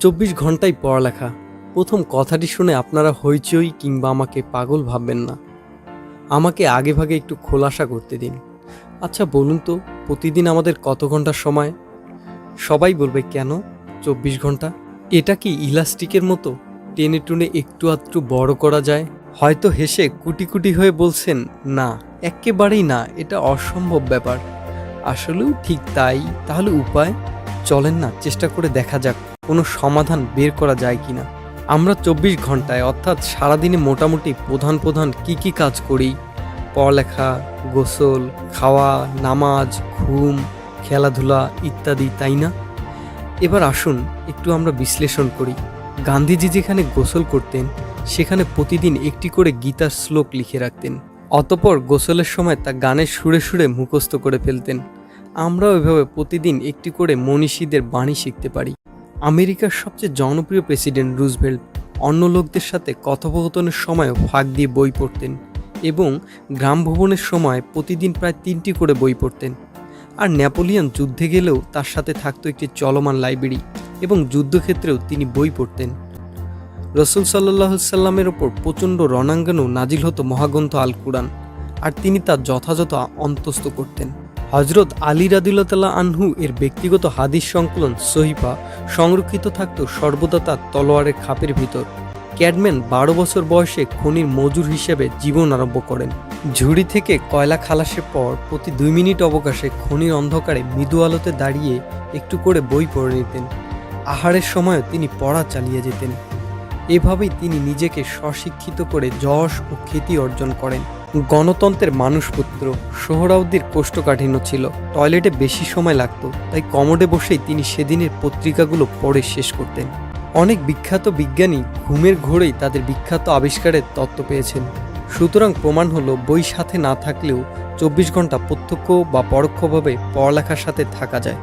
চব্বিশ ঘন্টাই পড়ালেখা। প্রথম কথাটি শুনে আপনারা হইচই কিংবা আমাকে পাগল ভাববেন না। আমাকে আগে ভাগে একটু খোলাসা করতে দিন। আচ্ছা বলুন তো, প্রতিদিন আমাদের কত ঘণ্টা সময়? সবাই বলবে, কেন? চব্বিশ ঘণ্টা? এটা কি ইলাস্টিকের মতো? টেনে টুনে একটু আধটু বড় করা যায়? হয়তো হেসে কুটি কুটি হয়ে বলছেন, না, একেবারেই না, এটা অসম্ভব ব্যাপার। আসলেও ঠিক তাই। তাহলে উপায়? চলেন না, চেষ্টা করে দেখা যাক। কোনো সমাধান বের করা যায় কিনা? আমরা চব্বিশ ঘন্টায় অর্থাৎ সারাদিনে মোটামুটি প্রধান প্রধান কি কি কাজ করি? পড়ালেখা, গোসল, খাওয়া, নামাজ, ঘুম, খেলাধুলা ইত্যাদি, তাই না? এবার আসুন একটু আমরা বিশ্লেষণ করি। গান্ধীজি যেখানে গোসল করতেন, সেখানে প্রতিদিন একটি করে গীতার শ্লোক লিখে রাখতেন। অতপর গোসলের সময় তা গানের সুরে সুরে মুখস্থ করে ফেলতেন। আমরাও এভাবে প্রতিদিন একটি করে মনীষীদের বাণী শিখতে পারি। আমেরিকার সবচেয়ে জনপ্রিয় প্রেসিডেন্ট রুজভেল্ট অন্য লোকদের সাথে কথোপকথনের সময়ও ফাঁক দিয়ে বই পড়তেন এবং গ্রাম ভবনের সময় প্রতিদিন প্রায় তিনটি করে বই পড়তেন। আর নেপোলিয়ন যুদ্ধে গেলেও তার সাথে থাকতো একটি চলমান লাইব্রেরি এবং যুদ্ধক্ষেত্রেও তিনি বই পড়তেন। রসুল সাল্লাহ সাল্লামের ওপর প্রচণ্ড রণাঙ্গনও নাজিল হতো মহাগ্রন্থ আল কুরআন, আর তিনি তা যথাযথ অন্তস্থ করতেন। হজরত আলী রাদিল্লাহ আনহু এর ব্যক্তিগত হাদিস সংকলন সহিফা সংরক্ষিত থাকত সর্বদা তার তলোয়ারের খাপের ভিতর। ক্যাডম্যান বারো বছর বয়সে খনির মজুর হিসেবে জীবন আরম্ভ করেন। ঝুড়ি থেকে কয়লা খালাসের পর প্রতি দুই মিনিট অবকাশে খনির অন্ধকারে মৃদু আলোতে দাঁড়িয়ে একটু করে বই পড়ে নিতেন। আহারের সময় তিনি পড়া চালিয়ে যেতেন। এভাবেই তিনি নিজেকে স্বশিক্ষিত করে যশ ও খ্যাতি অর্জন করেন। গণতন্ত্রের মানুষপুত্র সোহরাউদ্দির কোষ্ঠকাঠিন্য ছিল। টয়লেটে বেশি সময় লাগত, তাই কমোডে বসেই তিনি সেদিনের পত্রিকাগুলো পড়ে শেষ করতেন। অনেক বিখ্যাত বিজ্ঞানী ঘুমের ঘোরেই তাদের বিখ্যাত আবিষ্কারের তত্ত্ব পেয়েছেন। সুতরাং প্রমাণ হলো, বই সাথে না থাকলেও চব্বিশ ঘণ্টা প্রত্যক্ষ বা পরোক্ষভাবে পড়ালেখার সাথে থাকা যায়।